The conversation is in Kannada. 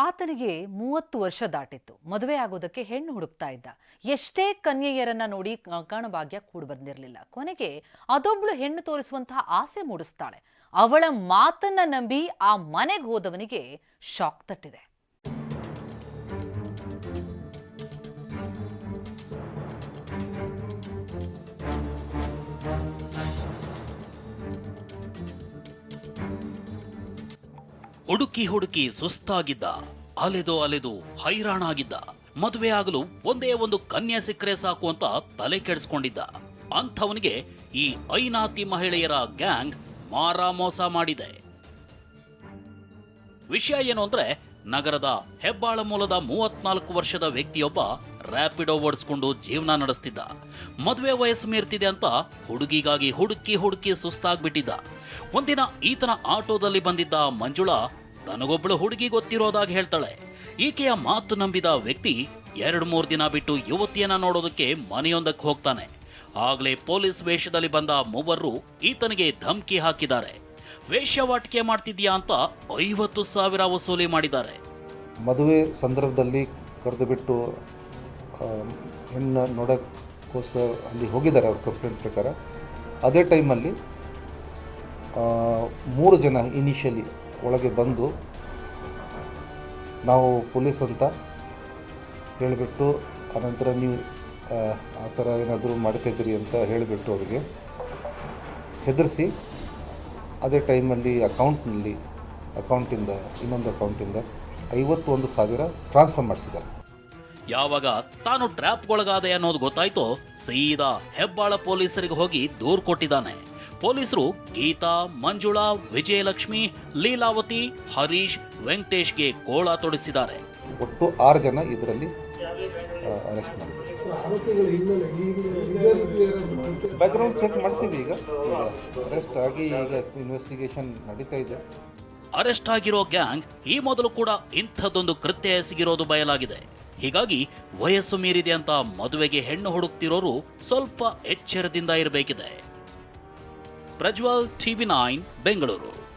ಆತನಿಗೆ ಮೂವತ್ತು ವರ್ಷ ದಾಟಿತ್ತು. ಮದುವೆ ಆಗೋದಕ್ಕೆ ಹೆಣ್ಣು ಹುಡುಕ್ತಾ ಇದ್ದ. ಎಷ್ಟೇ ಕನ್ಯೆಯರನ್ನ ನೋಡಿ ಕಾಣಭಾಗ್ಯ ಕೂಡ ಬಂದಿರಲಿಲ್ಲ. ಕೊನೆಗೆ ಅದೊಬ್ಳು ಹೆಣ್ಣು ತೋರಿಸುವಂತಹ ಆಸೆ ಮೂಡಿಸ್ತಾಳೆ. ಅವಳ ಮಾತನ್ನ ನಂಬಿ ಆ ಮನೆಗೆ ಹೋದವನಿಗೆ ಶಾಕ್ ತಟ್ಟಿದೆ. ಹುಡುಕಿ ಹುಡುಕಿ ಸುಸ್ತಾಗಿದ್ದ, ಅಲೆದು ಅಲೆದು ಹೈರಾಣಾಗಿದ್ದ, ಮದುವೆ ಆಗಲು ಒಂದೇ ಒಂದು ಕನ್ಯಾ ಸಿಕ್ಕರೆ ಸಾಕು ಅಂತ ತಲೆ ಕೆಡಿಸ್ಕೊಂಡಿದ್ದ. ಅಂಥವನಿಗೆ ಈ ಐನಾತಿ ಮಹಿಳೆಯರ ಗ್ಯಾಂಗ್ ಮಾರಾಮೋಸ ಮಾಡಿದೆ. ವಿಷಯ ಏನು ಅಂದ್ರೆ ನಗರದ ಹೆಬ್ಬಾಳ ಮೂಲದ ಮೂವತ್ನಾಲ್ಕು ವರ್ಷದ ವ್ಯಕ್ತಿಯೊಬ್ಬ ರ್ಯಾಪಿಡೋ ಓಡಿಸ್ಕೊಂಡು ಜೀವನ ನಡೆಸ್ತಿದ್ದ. ಮದುವೆ ವಯಸ್ಸು ಮೀರ್ತಿದೆ ಅಂತ ಹುಡುಗಿಗಾಗಿ ಹುಡುಕಿ ಹುಡುಕಿ ಸುಸ್ತಾಗ್ಬಿಟ್ಟಿದ್ದ. ಒಂದಿನ ಈತನ ಆಟೋದಲ್ಲಿ ಬಂದಿದ್ದ ಮಂಜುಳಾ ತನಗೊಬ್ಬಳು ಹುಡುಗಿ ಗೊತ್ತಿರೋದಾಗಿ ಹೇಳ್ತಾಳೆ. ಈಕೆಯ ಮಾತು ನಂಬಿದ ವ್ಯಕ್ತಿ ಎರಡು ಮೂರು ದಿನ ಬಿಟ್ಟು ಯುವತಿಯನ್ನ ನೋಡೋದಕ್ಕೆ ಮನೆಯೊಂದಕ್ಕೆ ಹೋಗ್ತಾನೆ. ಆಗ್ಲೇ ಪೊಲೀಸ್ ವೇಷದಲ್ಲಿ ಬಂದ ಮೂವರು ಈತನಿಗೆ ಧಮಕಿ ಹಾಕಿದ್ದಾರೆ. ವೇಶ್ಯವಾಟಿಕೆ ಮಾಡ್ತಿದ್ಯಾ ಅಂತ ಐವತ್ತು ಸಾವಿರ ವಸೂಲಿ ಮಾಡಿದ್ದಾರೆ. ಮದುವೆ ಸಂದರ್ಭದಲ್ಲಿ ಕರೆದು ಬಿಟ್ಟು ಹೆಣ್ಣು ನೋಡೋಕ್ಕೋಸ್ಕರ ಅಲ್ಲಿ ಹೋಗಿದ್ದಾರೆ ಅವ್ರ ಕಂಪ್ಲೇಂಟ್ ಪ್ರಕಾರ. ಅದೇ ಟೈಮಲ್ಲಿ ಮೂರು ಜನ ಇನಿಷಿಯಲಿ ಒಳಗೆ ಬಂದು ನಾವು ಪೊಲೀಸ್ ಅಂತ ಹೇಳಿಬಿಟ್ಟು ಆನಂತರ ನೀವು, ಆ ಥರ ಏನಾದರೂ ಮಾಡ್ತಿದ್ದೀರಿ ಅಂತ ಹೇಳಿಬಿಟ್ಟು ಅವರಿಗೆ ಹೆದರಿಸಿ ಅದೇ ಟೈಮಲ್ಲಿ ಅಕೌಂಟ್ನಲ್ಲಿ ಅಕೌಂಟಿಂದ ಇನ್ನೊಂದು ಅಕೌಂಟಿಂದ ಐವತ್ತೊಂದು ಸಾವಿರ ಟ್ರಾನ್ಸ್ಫರ್ ಮಾಡಿಸಿದ್ದಾರೆ. ಯಾವಾಗ ತಾನು ಟ್ರ್ಯಾಪ್ಗೊಳಗಾದೆ ಅನ್ನೋದು ಗೊತ್ತಾಯ್ತೋ ಸೀದಾ ಹೆಬ್ಬಾಳ ಪೊಲೀಸರಿಗೆ ಹೋಗಿ ದೂರು ಕೊಟ್ಟಿದ್ದಾನೆ. ಪೊಲೀಸರು ಗೀತಾ ಮಂಜುಳಾ ವಿಜಯಲಕ್ಷ್ಮಿ ಲೀಲಾವತಿ ಹರೀಶ್ ವೆಂಕಟೇಶ್ಗೆ ಕೋಳ ತೊಡಿಸಿದ್ದಾರೆ. ಒಟ್ಟು ಆರು ಜನ ಇದರಲ್ಲಿ ಅರೆಸ್ಟ್ ಮಾಡಿದ್ದಾರೆ. ಬ್ಯಾಕ್ಗ್ರೌಂಡ್ ಚೆಕ್ ಮಾಡ್ತೀವಿ ಈಗ. ಅರೆಸ್ಟ್ ಆಗಿ ಈಗ ಇನ್ವೆಸ್ಟಿಗೇಷನ್ ನಡೀತಾ ಇದೆ. ಅರೆಸ್ಟ್ ಆಗಿರೋ ಗ್ಯಾಂಗ್ ಈ ಮೊದಲು ಕೂಡ ಇಂಥದ್ದೊಂದು ಕೃತ್ಯ ಎಸಗಿರೋದು ಬಯಲಾಗಿದೆ. ಹೀಗಾಗಿ ವಯಸ್ಸು ಮೀರಿದೆ ಅಂತ ಮದುವೆಗೆ ಹೆಣ್ಣು ಹುಡುಕ್ತಿರೋರು ಸ್ವಲ್ಪ ಎಚ್ಚರದಿಂದ ಇರಬೇಕಿದೆ. Prajwal TV nine Bengaluru.